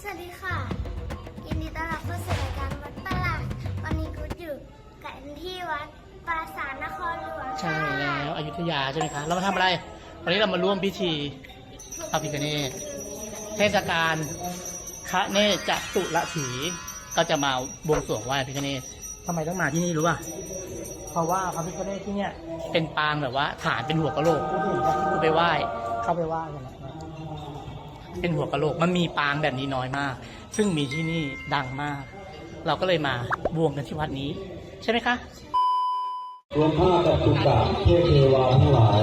สวัสดีค่ะ ยินดีต้อนรับเข้าสู่รายการวัดประหลาดวันนี้กูอยู่กันที่วัดปราสาทนครหลวงใช่ค่ะแล้วอยุธยาใช่ไหมคะเรามาทำอะไร วันนี้เรามาร่วมพิธีพระพิฆเนศเทศกาลคะเนศจตุรถีก็จะมาบวงสรวงไหว้พระพิฆเนศทำไมต้องมาที่นี่รู้ป่ะเพราะว่าพระพิฆเนศที่เนี่ยเป็นปางแบบว่าฐานเป็นหัวกะโหลกคือไปไหว้เข้าไปไหว้กันนะ เป็นหัวกะโหลกมันมีปางแบบนี้น้อยมาก ซึ่งมีที่นี่ดังมาก เราก็เลยมาบวงกันที่วัดนี้ ใช่ไหมคะ รวมห้าจัตุกะเทพเทวาทั้งหลาย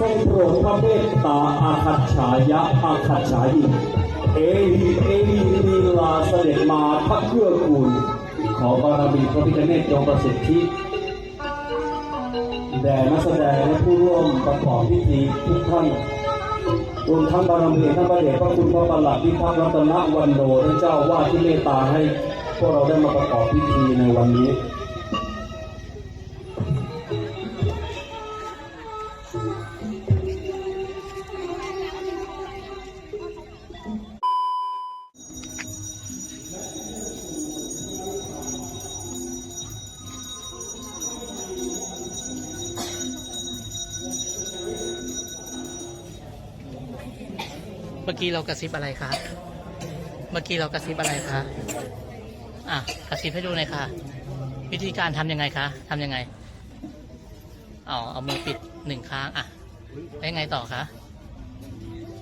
ทรงโปรดพระเมตตาอาคัจฉายะอาคัจฉายิเอหิเอหิลีลาเสด็จมาพระเกื้อกูล ขอบารมีพระพิฆเนศจงประสิทธิแด่นักแสดงและผู้ร่วมประกอบพิธีทุกท่านรวมทั้งบารมีท่านพระเดชพระคุณพระประหลัดพิทักษ์รัตนวันโนท่านเจ้าว่าที่เมตตาให้พวกเราได้มาประกอบพิธีในวันนี้ มื่อกี้เรากระซิบอะไรคะ เมื่อกี้เรากระซิบอะไรคะ อะกระซิบให้ดูหน่อยค่ะ วิธีการทำยังไงคะทำยังไงอ๋อเอามือปิดหนึ่งข้างอะแล้วยังไงต่อคะ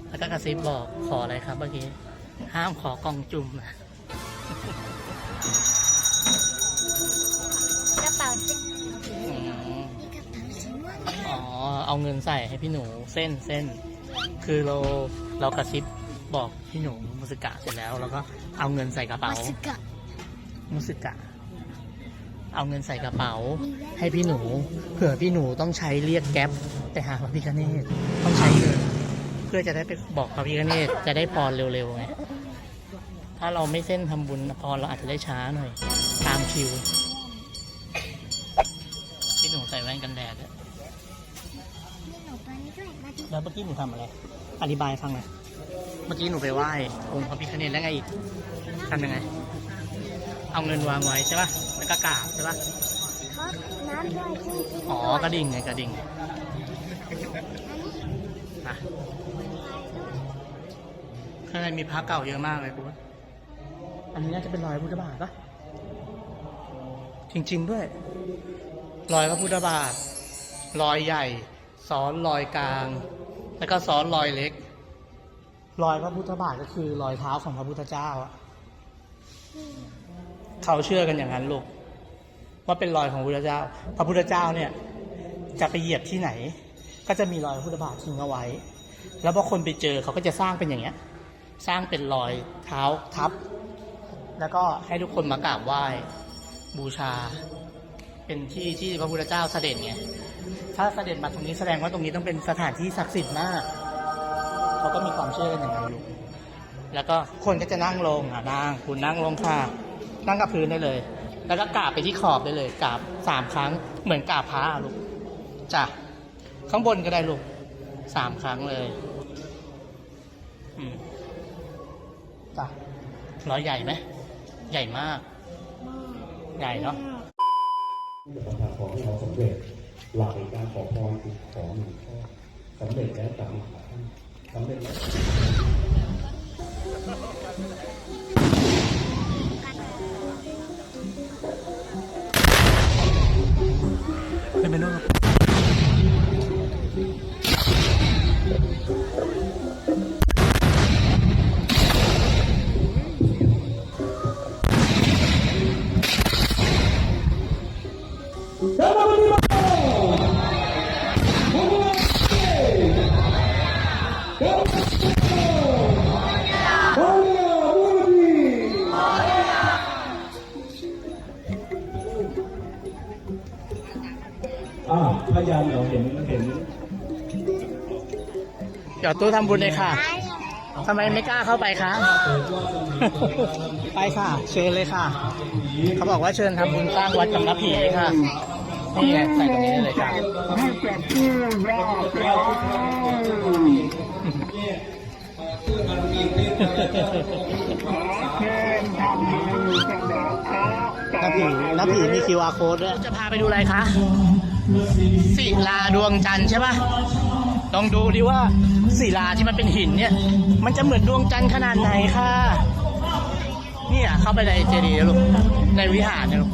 แล้วก็กระซิบบอกขออะไรครับเมื่อกี้ห้ามขอกองจุ่มนะกระเป๋าเจ็บอืมมีกระเป๋าสีม่วงอ๋อเอาเงินใส่ให้พี่หนูเส้นเส้นคือเรา เรากระซิบบอกพี่หนูมุสกะเสร็จแล้ว แล้วก็เอาเงินใส่กระเป๋า มัสกะมุสกะ เอาเงินใส่กระเป๋า ให้พี่หนู เผื่อพี่หนูต้องใช้เรียกแก๊ปไปหาพระพิฆเนศต้องใช้เงินเพื่อจะได้ไปบอกพระพิฆเนศจะได้พรเร็วๆไงถ้าเราไม่เส้นทำบุญพรเราอาจจะได้ช้าหน่อย ตามคิว พี่หนูใส่แว่นกันแดดด้ว แล้วเมื่อกี้หนูทำอะไร อธิบายฟังหน่อยเมื่อกี้หนูไปไหว้องค์พระพิฆเนศแล้วไงอีกทำยังไง เอาเงินวางไว้ใช่ปะแล้วก็กราบใช่ปะเขาน้ำด้วยจริงๆอ๋อ กระดิ่งไงกระดิ่งนะข้างในมีพระเก่าเยอะมากเลยคุณอันนี้น่าจะเป็นรอยพุทธบาทปะจริง ๆ ด้วย รอยพระพุทธบาท รอยใหญ่ ซ้อนรอยกลาง แล้วก็ซ้อนรอยเล็ก รอยพระพุทธบาทก็คือรอยเท้าของพระพุทธเจ้าอะเขาเชื่อกันอย่างนั้นลูกว่าเป็นรอยของพระพุทธเจ้า พระพุทธเจ้าเนี่ย จะไปเหยียบที่ไหน ก็จะมีรอยพระพุทธบาททิ้งเอาไว้ แล้วพอคนไปเจอเขาก็จะสร้างเป็นอย่างเงี้ย สร้างเป็นรอยเท้าทับ แล้วก็ให้ทุกคนมากราบไหว้บูชา เป็นที่ที่พระพุทธเจ้าเสด็จไง ถ้าเสด็จมาตรงนี้แสดงว่าตรงนี้ต้องเป็นสถานที่ศักดิ์สิทธิ์มาก เขาก็มีความเชื่อกันอย่างนั้นอยู่แล้วก็คนก็จะนั่งลงอะนั่งคุณนั่งลงค่ะ นั่งกับพื้นได้เลย แล้วก็กราบไปที่ขอบได้เลยกราบสามครั้งเหมือนกราบพระลูกจ้ะข้างบนก็ได้ลูกสามครั้งเลยจ้ะร้อยใหญ่ไหมใหญ่มาก ใหญ่เนาะจะประทานขอให้เราสำเร็จ หลักในการขอพรคือขอหนึ่งข้อสำเร็จแล้วกลับมาหาท่านสำเร็จแล้วขึ้นไปนู่น อ่าพยานเราเห็นเห็นเดี๋ยวตู้ทำบุญเลยค่ะทำไมไม่กล้าเข้าไปคะ ไปค่ะ เชิญเลยค่ะ เขาบอกว่าเชิญทำบุญสร้างวัดกับน้าผีค่ะ นี่ไงใส่ตรงนี้ได้เลยค่ะน้าผีน้าผีมี QR code ด้วย จะพาไปดูอะไรคะ ศิลาดวงจันทร์ใช่ปะลองดูดิว่าศิลาที่มันเป็นหินเนี่ย มันจะเหมือนดวงจันทร์ขนาดไหนค่ะเนี่ยเข้าไปในเจดีย์นะลูก ในวิหารนะลูก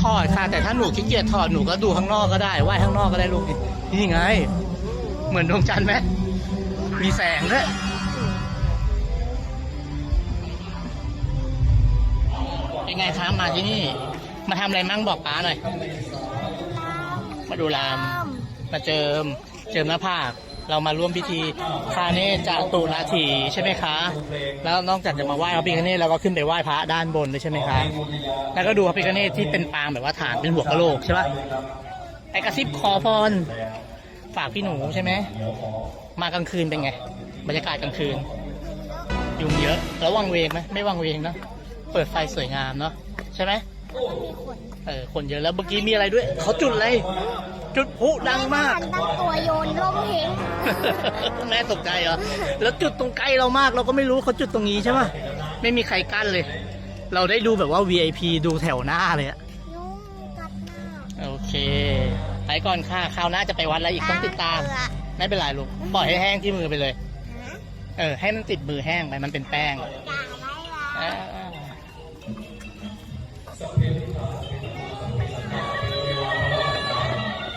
ถอดค่ะ แต่ถ้าหนูขี้เกียจถอดหนูก็ดูข้างนอกก็ได้ไหว้ข้างนอกก็ได้ลูกนี่ไง เหมือนดวงจันทร์ไหมมีแสงด้วยเป็นไงครับมาที่นี่ มาทำอะไรมั่งบอกป้าหน่อย มาดูราม มาเจิม เจิมหน้าผาก เรามาร่วมพิธีคาเนจาตุนาทีใช่ไหมคะ แล้วนอกจากจะมาไหว้พระพิฆเนศเราก็ขึ้นไปไหว้พระด้านบนด้วยใช่ไหมคะ แล้วก็ดูพระพิฆเนศที่เป็นปางแบบว่าฐานเป็นหัวกะโหลกใช่ปะไอกระซิบขอพรฝากพี่หนูใช่ไหม มากลางคืนเป็นไง บรรยากาศกลางคืน ยุงเยอะ แล้ววังเวงไหมไม่วังเวงเนะ เปิดไฟสวยงามเนาะใช่ไหม เออคนเยอะแล้วเมื่อกี้มีอะไรด้วย เขาจุดอะไร จุดพลุดังมากตั้งตัวโยนลมเหงแม่ตกใจเหรอ แล้วจุดตรงใกล้เรามากเราก็ไม่รู้เขาจุดตรงนี้ใช่ปะไม่มีใครกั้นเลย เราได้ดูแบบว่า VIP ดูแถวหน้าเลยอะยุ่งกัดหน้าโอเค ไปก่อนค่ะ คราวหน้าจะไปวัดอะไรอีกต้องติดตามไม่เป็นไรลูก ปล่อยให้แห้งที่มือไปเลย เออ ให้มันติดมือแห้งไป มันเป็นแป้ง ด่าได้ละ อ่า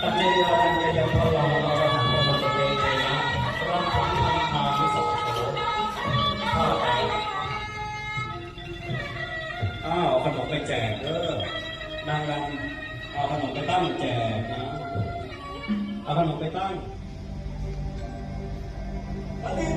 อ้าวขนมไปแจกเด้อนางรำเอาขนมไปตั้งแจกนะเอาขนมไปตั้งปฏิบั